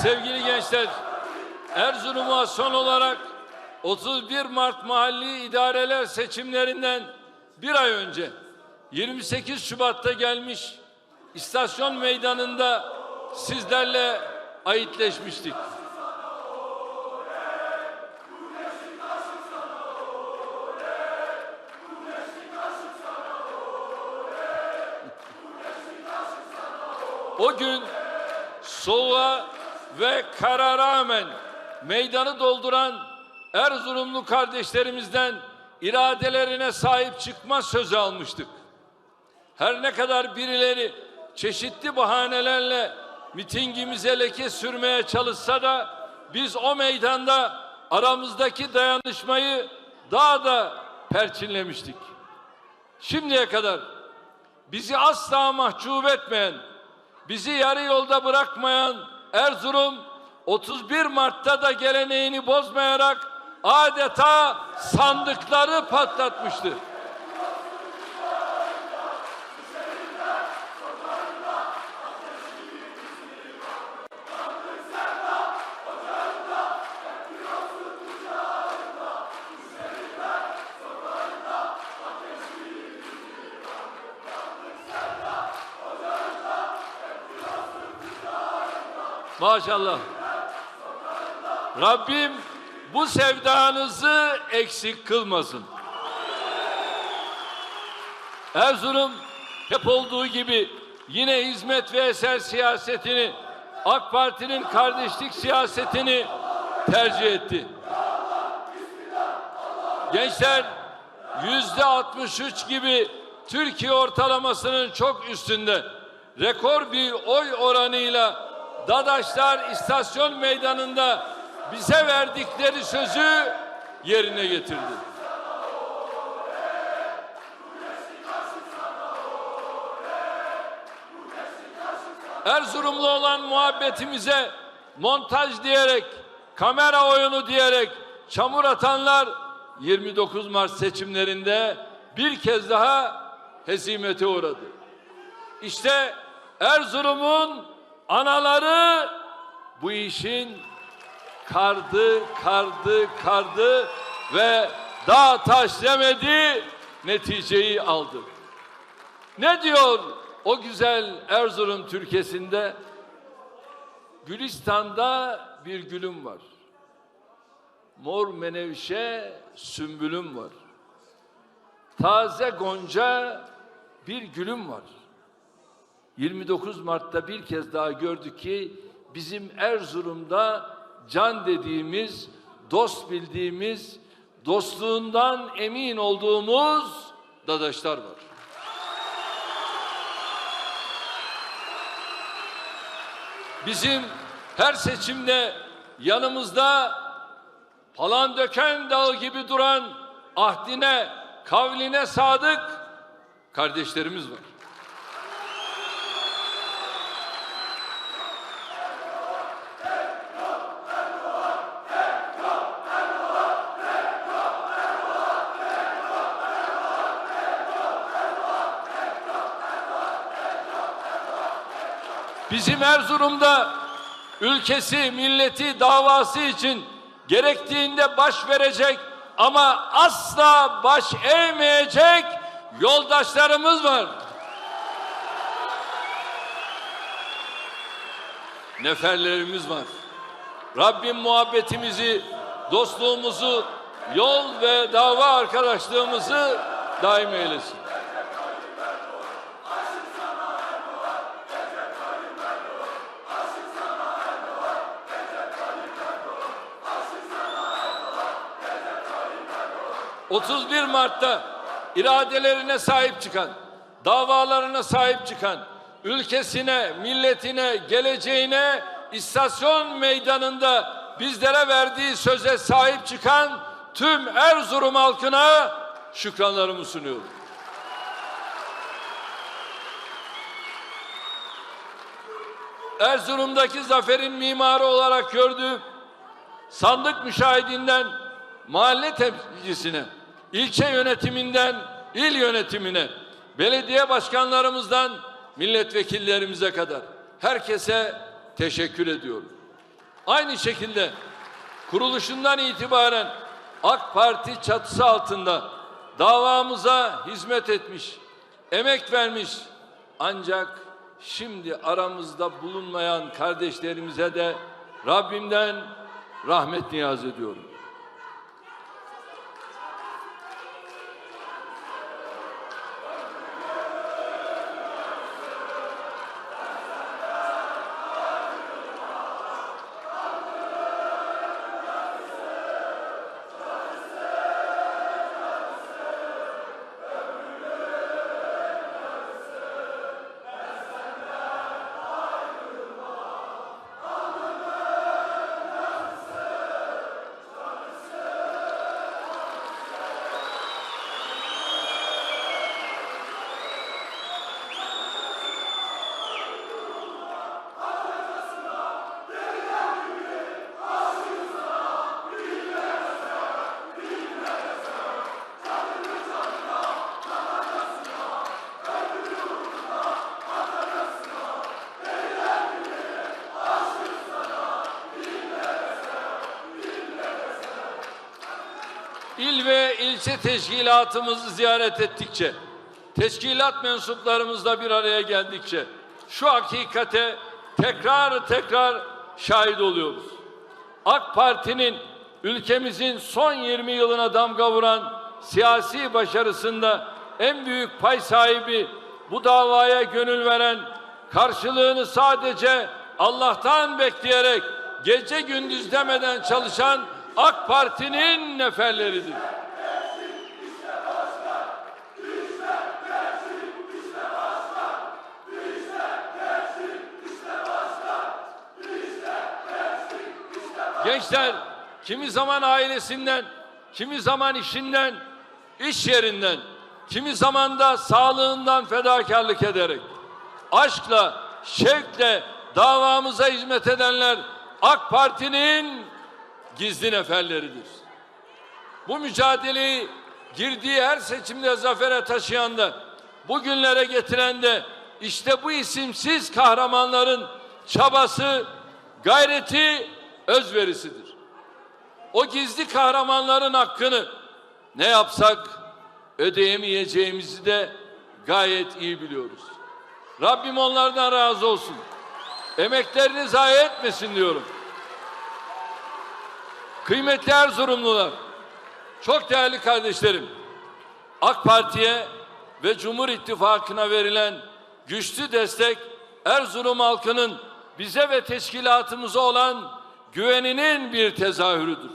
Sevgili gençler, Erzurum'a son olarak 31 Mart mahalli idareler seçimlerinden bir ay önce 28 Şubat'ta gelmiş istasyon meydanında sizlerle ayitleşmiştik. O gün soğuğa ve kara rağmen meydanı dolduran Erzurumlu kardeşlerimizden iradelerine sahip çıkma sözü almıştık. Her ne kadar birileri çeşitli bahanelerle mitingimize leke sürmeye çalışsa da biz o meydanda aramızdaki dayanışmayı daha da perçinlemiştik. Şimdiye kadar bizi asla mahcup etmeyen, bizi yarı yolda bırakmayan Erzurum 31 Mart'ta da geleneğini bozmayarak adeta sandıkları patlatmıştı. Maşallah. Rabbim bu sevdanızı eksik kılmasın. Erzurum hep olduğu gibi yine hizmet ve eser siyasetini AK Parti'nin kardeşlik siyasetini tercih etti. Gençler yüzde 63 gibi Türkiye ortalamasının çok üstünde rekor bir oy oranıyla Dadaşlar istasyon meydanında bize verdikleri sözü yerine getirdi. Erzurumlu olan muhabbetimize montaj diyerek, kamera oyunu diyerek çamur atanlar 29 Mart seçimlerinde bir kez daha hezimete uğradı. İşte Erzurum'un anaları bu işin kardı, kardı, kardı ve dağ taş demedi, neticeyi aldı. Ne diyor o güzel Erzurum Türkesinde? Gülistan'da bir gülüm var. Mor menevşe sümbülüm var. Taze gonca bir gülüm var. 29 Mart'ta bir kez daha gördük ki bizim Erzurum'da can dediğimiz, dost bildiğimiz, dostluğundan emin olduğumuz dadaşlar var. Bizim her seçimde yanımızda palan döken dağ gibi duran ahdine, kavline sadık kardeşlerimiz var. Bizim Erzurum'da ülkesi, milleti, davası için gerektiğinde baş verecek ama asla baş eğmeyecek yoldaşlarımız var. Neferlerimiz var. Rabbim muhabbetimizi, dostluğumuzu, yol ve dava arkadaşlığımızı daim eylesin. ...31 Mart'ta iradelerine sahip çıkan, davalarına sahip çıkan, ülkesine, milletine, geleceğine istasyon meydanında bizlere verdiği söze sahip çıkan tüm Erzurum halkına şükranlarımı sunuyorum. Erzurum'daki zaferin mimarı olarak gördüğüm sandık müşahidinden mahalle temsilcisine, ilçe yönetiminden il yönetimine, belediye başkanlarımızdan milletvekillerimize kadar herkese teşekkür ediyorum. Aynı şekilde kuruluşundan itibaren AK Parti çatısı altında davamıza hizmet etmiş, emek vermiş ancak şimdi aramızda bulunmayan kardeşlerimize de Rabbimden rahmet niyaz ediyorum. İlçe teşkilatımızı ziyaret ettikçe, teşkilat mensuplarımızla bir araya geldikçe şu hakikate tekrar tekrar şahit oluyoruz. AK Parti'nin ülkemizin son 20 yılına damga vuran siyasi başarısında en büyük pay sahibi bu davaya gönül veren, karşılığını sadece Allah'tan bekleyerek gece gündüz demeden çalışan AK Parti'nin neferleridir. Gençler kimi zaman ailesinden, kimi zaman işinden, iş yerinden, kimi zaman da sağlığından fedakarlık ederek, aşkla, şevkle davamıza hizmet edenler AK Parti'nin gizli neferleridir. Bu mücadeleyi girdiği her seçimde zafere taşıyan da, bugünlere getiren de işte bu isimsiz kahramanların çabası, gayreti, özverisidir. O gizli kahramanların hakkını ne yapsak ödeyemeyeceğimizi de gayet iyi biliyoruz. Rabbim onlardan razı olsun. Emeklerini zayi etmesin diyorum. Kıymetli Erzurumlular, çok değerli kardeşlerim, AK Parti'ye ve Cumhur İttifakı'na verilen güçlü destek Erzurum halkının bize ve teşkilatımıza olan güveninin bir tezahürüdür.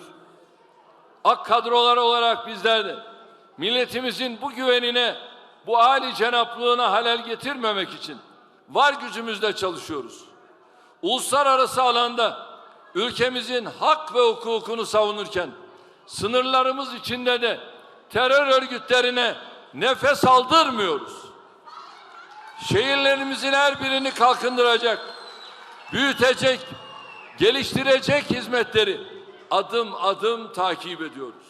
Ak kadrolar olarak bizler de milletimizin bu güvenine, bu âli cenaplığına halel getirmemek için var gücümüzle çalışıyoruz. Uluslararası alanda ülkemizin hak ve hukukunu savunurken sınırlarımız içinde de terör örgütlerine nefes aldırmıyoruz. Şehirlerimizin her birini kalkındıracak, büyütecek, geliştirecek hizmetleri adım adım takip ediyoruz.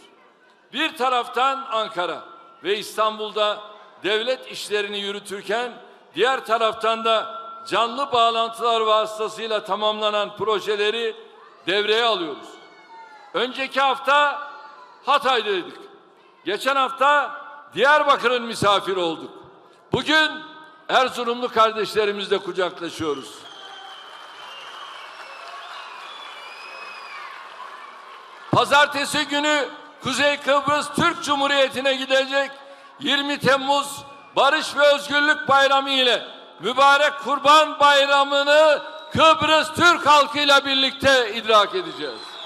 Bir taraftan Ankara ve İstanbul'da devlet işlerini yürütürken diğer taraftan da canlı bağlantılar vasıtasıyla tamamlanan projeleri devreye alıyoruz. Önceki hafta Hatay'daydık. Geçen hafta Diyarbakır'ın misafiri olduk. Bugün Erzurumlu kardeşlerimizle kucaklaşıyoruz. Pazartesi günü Kuzey Kıbrıs Türk Cumhuriyeti'ne gidecek 20 Temmuz Barış ve Özgürlük Bayramı ile mübarek Kurban Bayramı'nı Kıbrıs Türk halkıyla birlikte idrak edeceğiz.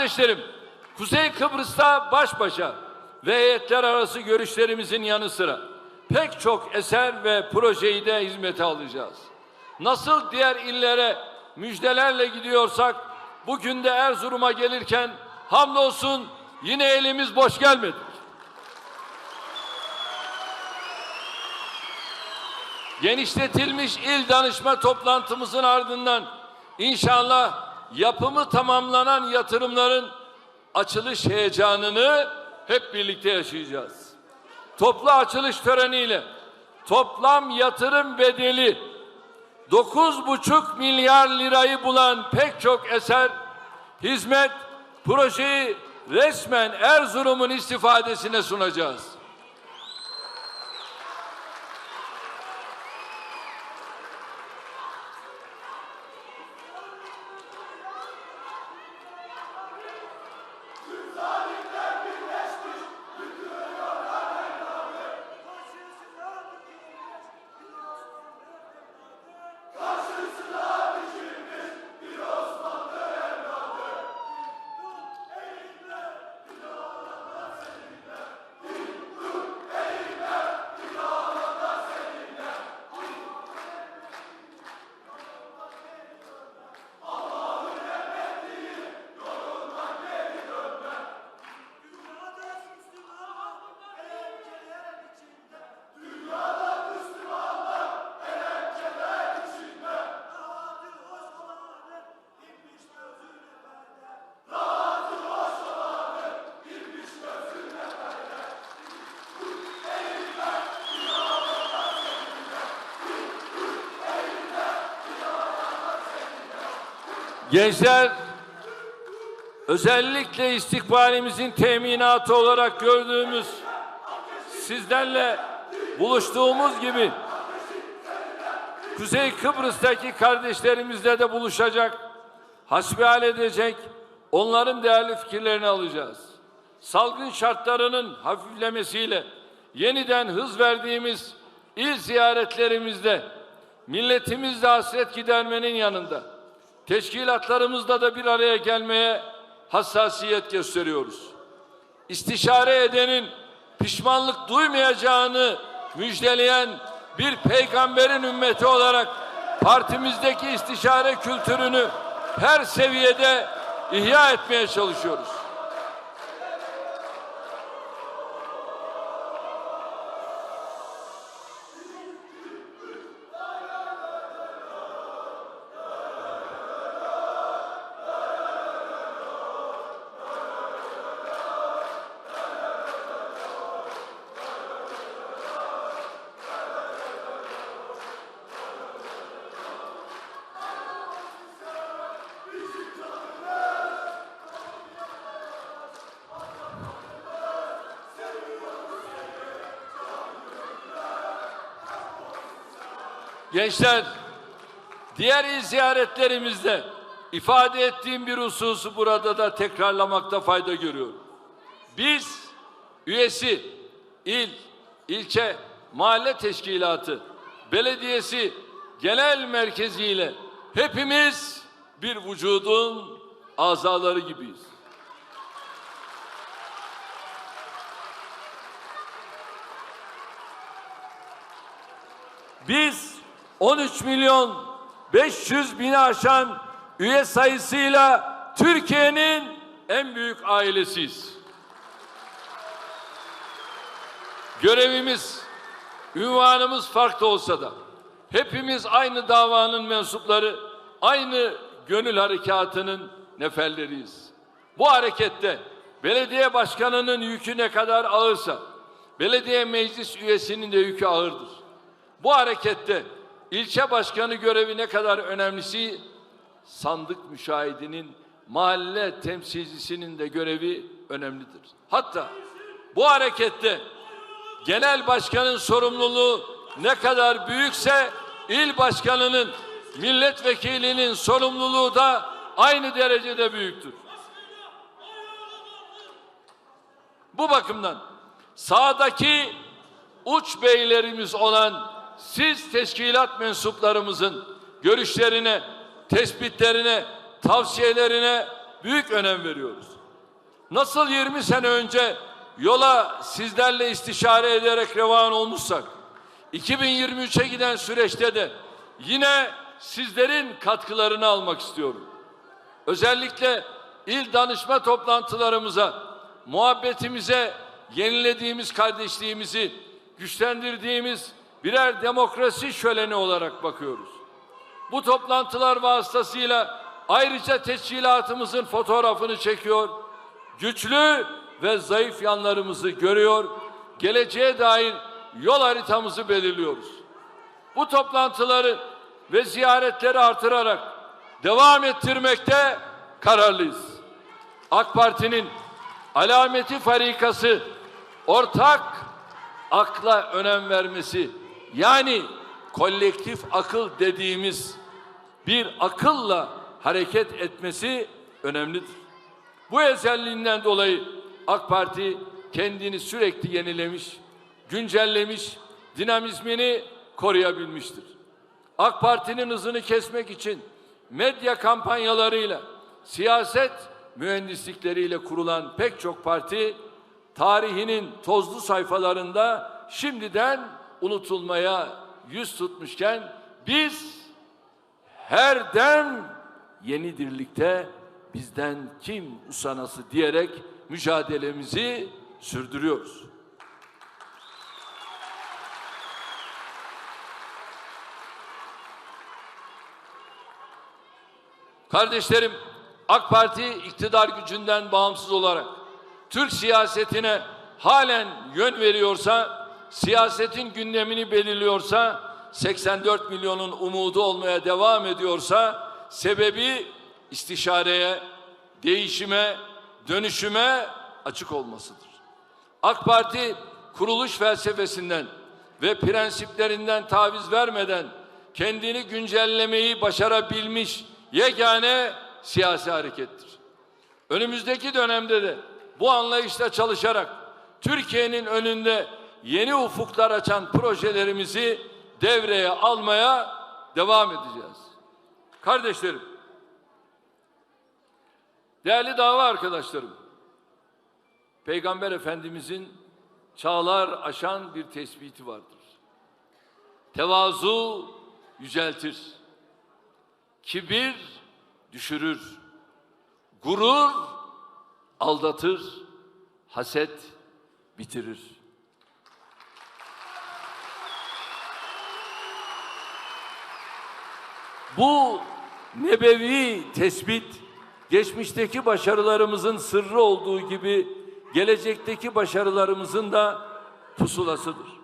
Kardeşlerim, Kuzey Kıbrıs'ta baş başa ve heyetler arası görüşlerimizin yanı sıra pek çok eser ve projeyi de hizmete alacağız. Nasıl diğer illere müjdelerle gidiyorsak bugün de Erzurum'a gelirken hamdolsun yine elimiz boş gelmedi. Genişletilmiş il danışma toplantımızın ardından inşallah yapımı tamamlanan yatırımların açılış heyecanını hep birlikte yaşayacağız. Toplu açılış töreniyle toplam yatırım bedeli 9,5 milyar lirayı bulan pek çok eser, hizmet, projeyi resmen Erzurum'un istifadesine sunacağız. Gençler özellikle istikbalimizin teminatı olarak gördüğümüz sizlerle buluştuğumuz gibi Kuzey Kıbrıs'taki kardeşlerimizle de buluşacak, hasbihal edecek, onların değerli fikirlerini alacağız. Salgın şartlarının hafiflemesiyle yeniden hız verdiğimiz il ziyaretlerimizde milletimizle hasret gidermenin yanında teşkilatlarımızla da bir araya gelmeye hassasiyet gösteriyoruz. İstişare edenin pişmanlık duymayacağını müjdeleyen bir peygamberin ümmeti olarak partimizdeki istişare kültürünü her seviyede ihya etmeye çalışıyoruz. Gençler, diğer ziyaretlerimizde ifade ettiğim bir hususu burada da tekrarlamakta fayda görüyorum. Biz üyesi, il, ilçe, mahalle teşkilatı, belediyesi, genel merkeziyle hepimiz bir vücudun azaları gibiyiz. Biz 13 milyon 500 bini aşan üye sayısıyla Türkiye'nin en büyük ailesiyiz. Görevimiz, ünvanımız farklı olsa da hepimiz aynı davanın mensupları, aynı gönül harekatının neferleriyiz. Bu harekette belediye başkanının yükü ne kadar ağırsa, belediye meclis üyesinin de yükü ağırdır. Bu harekette ilçe başkanı görevi ne kadar önemlisi sandık müşahidinin mahalle temsilcisinin de görevi önemlidir. Hatta bu harekette genel başkanın sorumluluğu ne kadar büyükse il başkanının milletvekilinin sorumluluğu da aynı derecede büyüktür. Bu bakımdan sağdaki uç beylerimiz olan siz teşkilat mensuplarımızın görüşlerine, tespitlerine, tavsiyelerine büyük önem veriyoruz. Nasıl 20 sene önce yola sizlerle istişare ederek revan olmuşsak, 2023'e giden süreçte de yine sizlerin katkılarını almak istiyorum. Özellikle il danışma toplantılarımıza muhabbetimize yenilediğimiz kardeşliğimizi güçlendirdiğimiz birer demokrasi şöleni olarak bakıyoruz. Bu toplantılar vasıtasıyla ayrıca teşkilatımızın fotoğrafını çekiyor, güçlü ve zayıf yanlarımızı görüyor, geleceğe dair yol haritamızı belirliyoruz. Bu toplantıları ve ziyaretleri artırarak devam ettirmekte kararlıyız. AK Parti'nin alameti farikası ortak akla önem vermesi yani kolektif akıl dediğimiz bir akılla hareket etmesi önemlidir. Bu özelliğinden dolayı AK Parti kendini sürekli yenilemiş, güncellemiş, dinamizmini koruyabilmiştir. AK Parti'nin hızını kesmek için medya kampanyalarıyla, siyaset mühendislikleriyle kurulan pek çok parti tarihinin tozlu sayfalarında şimdiden unutulmaya yüz tutmuşken biz her dem yeni dirlikte bizden kim usanası diyerek mücadelemizi sürdürüyoruz. Kardeşlerim, AK Parti iktidar gücünden bağımsız olarak Türk siyasetine halen yön veriyorsa, siyasetin gündemini belirliyorsa, 84 milyonun umudu olmaya devam ediyorsa, sebebi istişareye, değişime, dönüşüme açık olmasıdır. AK Parti kuruluş felsefesinden ve prensiplerinden taviz vermeden kendini güncellemeyi başarabilmiş yegane siyasi harekettir. Önümüzdeki dönemde de bu anlayışla çalışarak Türkiye'nin önünde yeni ufuklar açan projelerimizi devreye almaya devam edeceğiz. Kardeşlerim, değerli dava arkadaşlarım, Peygamber Efendimizin çağlar aşan bir tespiti vardır. Tevazu yüceltir. Kibir düşürür. Gurur aldatır. Haset bitirir. Bu nebevi tespit geçmişteki başarılarımızın sırrı olduğu gibi gelecekteki başarılarımızın da pusulasıdır.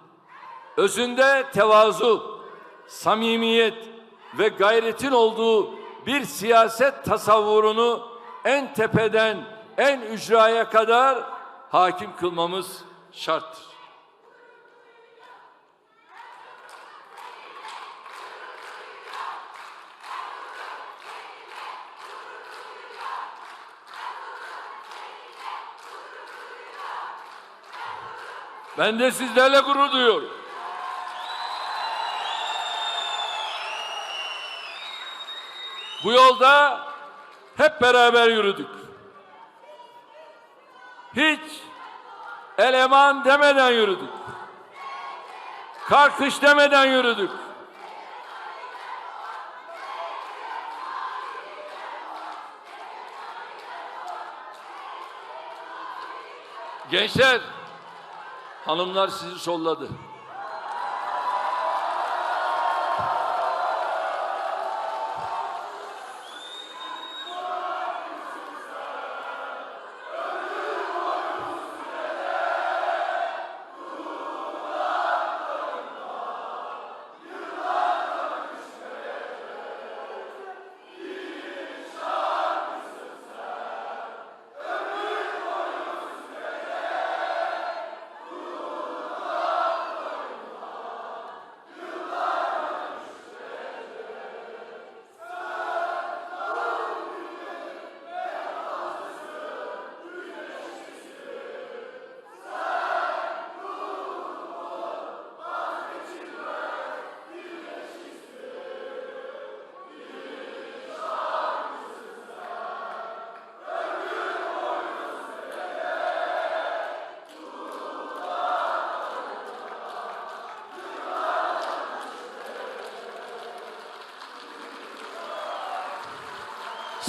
Özünde tevazu, samimiyet ve gayretin olduğu bir siyaset tasavvurunu en tepeden en ücraya kadar hakim kılmamız şarttır. Ben de sizlerle gurur duyuyorum. Bu yolda hep beraber yürüdük. Hiç eleman demeden yürüdük. Kalkış demeden yürüdük. Gençler, hanımlar sizi solladı.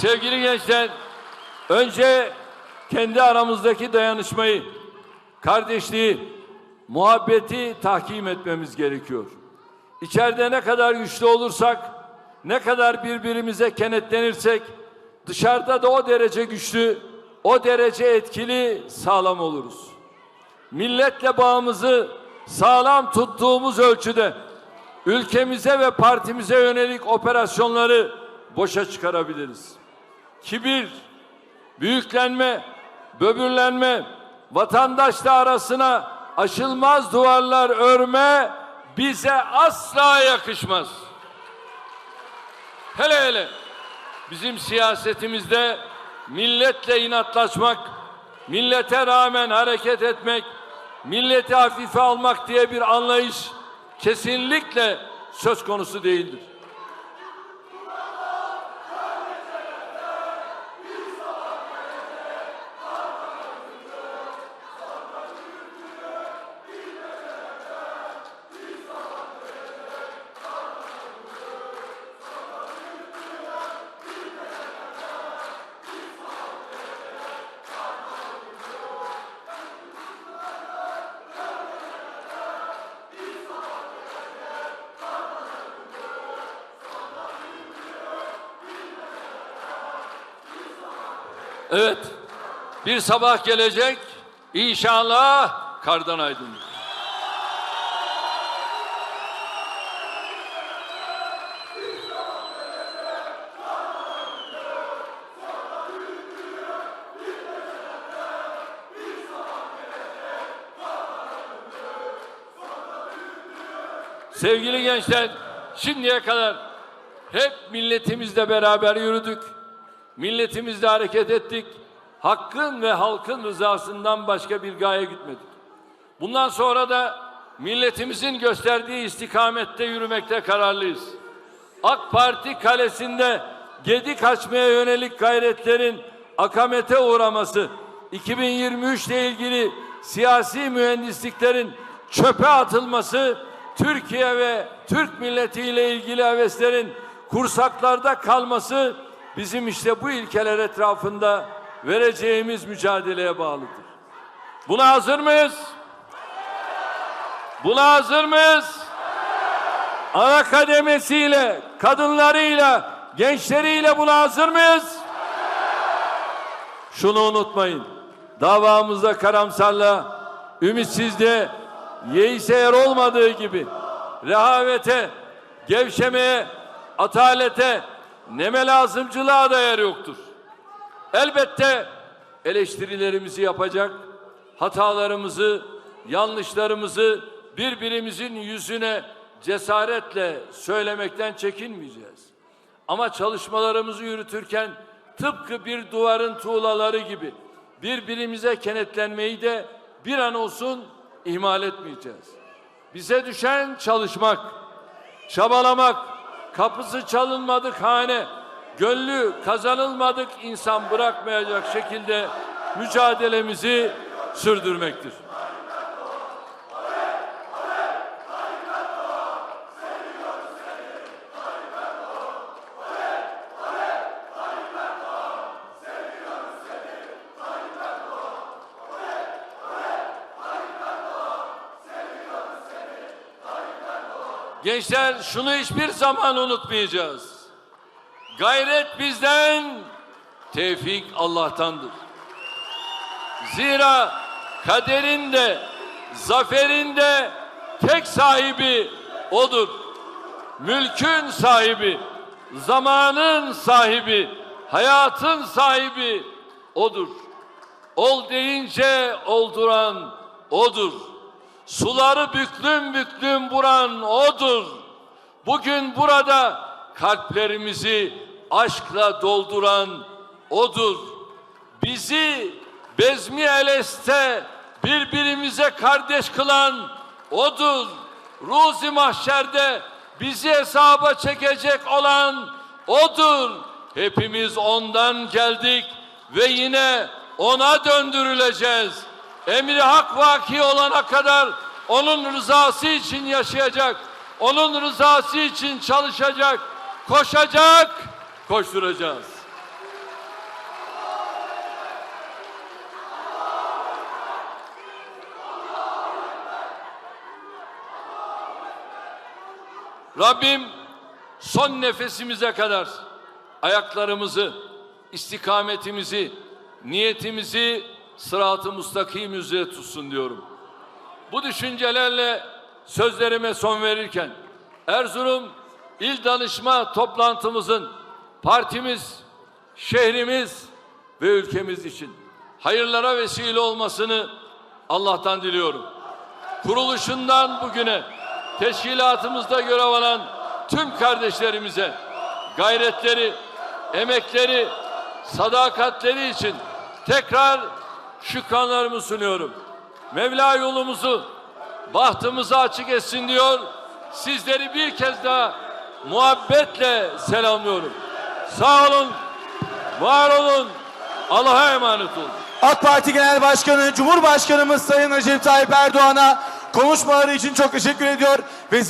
Sevgili gençler, önce kendi aramızdaki dayanışmayı, kardeşliği, muhabbeti tahkim etmemiz gerekiyor. İçeride ne kadar güçlü olursak, ne kadar birbirimize kenetlenirsek, dışarıda da o derece güçlü, o derece etkili, sağlam oluruz. Milletle bağımızı sağlam tuttuğumuz ölçüde ülkemize ve partimize yönelik operasyonları boşa çıkarabiliriz. Kibir, büyüklenme, böbürlenme, vatandaşla arasına aşılmaz duvarlar örme bize asla yakışmaz. Hele hele bizim siyasetimizde milletle inatlaşmak, millete rağmen hareket etmek, milleti hafife almak diye bir anlayış kesinlikle söz konusu değildir. Evet. Bir sabah gelecek. İnşallah kardan aydınlık. Sevgili gençler, şimdiye kadar hep milletimizle beraber yürüdük. Milletimizle hareket ettik. Hakkın ve halkın rızasından başka bir gaye gitmedik. Bundan sonra da milletimizin gösterdiği istikamette yürümekte kararlıyız. AK Parti kalesinde gedik açmaya yönelik gayretlerin akamete uğraması, 2023 ile ilgili siyasi mühendisliklerin çöpe atılması, Türkiye ve Türk milletiyle ilgili heveslerin kursaklarda kalması bizim işte bu ilkeler etrafında vereceğimiz mücadeleye bağlıdır. Buna hazır mıyız? Buna hazır mıyız? Ana kademesiyle, kadınlarıyla, gençleriyle buna hazır mıyız? Şunu unutmayın. Davamızda karamsarla, ümitsizliğe, yeise yer olmadığı gibi rehavete, gevşemeye, atalete, neme lazımcılığa da yer yoktur. Elbette eleştirilerimizi yapacak, hatalarımızı, yanlışlarımızı birbirimizin yüzüne cesaretle söylemekten çekinmeyeceğiz. Ama çalışmalarımızı yürütürken tıpkı bir duvarın tuğlaları gibi birbirimize kenetlenmeyi de bir an olsun ihmal etmeyeceğiz. Bize düşen çalışmak, çabalamak, kapısı çalınmadık hane, gönlü kazanılmadık insan bırakmayacak şekilde mücadelemizi sürdürmektir. Gençler şunu hiçbir zaman unutmayacağız. Gayret bizden, tevfik Allah'tandır. Zira kaderin de, zaferin de tek sahibi O'dur. Mülkün sahibi, zamanın sahibi, hayatın sahibi O'dur. Ol deyince olduran O'dur. Suları büklüm büklüm vuran O'dur. Bugün burada kalplerimizi aşkla dolduran O'dur. Bizi bezmi eleste birbirimize kardeş kılan O'dur. Ruzi mahşerde bizi hesaba çekecek olan O'dur. Hepimiz ondan geldik ve yine ona döndürüleceğiz. Emri hak vaki olana kadar onun rızası için yaşayacak, onun rızası için çalışacak, koşacak, koşturacağız. Rabbim son nefesimize kadar ayaklarımızı, istikametimizi, niyetimizi sırat-ı mustakim üzere tutsun diyorum. Bu düşüncelerle sözlerime son verirken Erzurum İl Danışma toplantımızın partimiz, şehrimiz ve ülkemiz için hayırlara vesile olmasını Allah'tan diliyorum. Kuruluşundan bugüne teşkilatımızda görev alan tüm kardeşlerimize gayretleri, emekleri, sadakatleri için tekrar şükranlarımı sunuyorum. Mevla yolumuzu, bahtımızı açık etsin diyor. Sizleri bir kez daha muhabbetle selamlıyorum. Sağ olun, var olun, Allah'a emanet olun. AK Parti Genel Başkanı, Cumhurbaşkanımız Sayın Recep Tayyip Erdoğan'a konuşmaları için çok teşekkür ediyor ve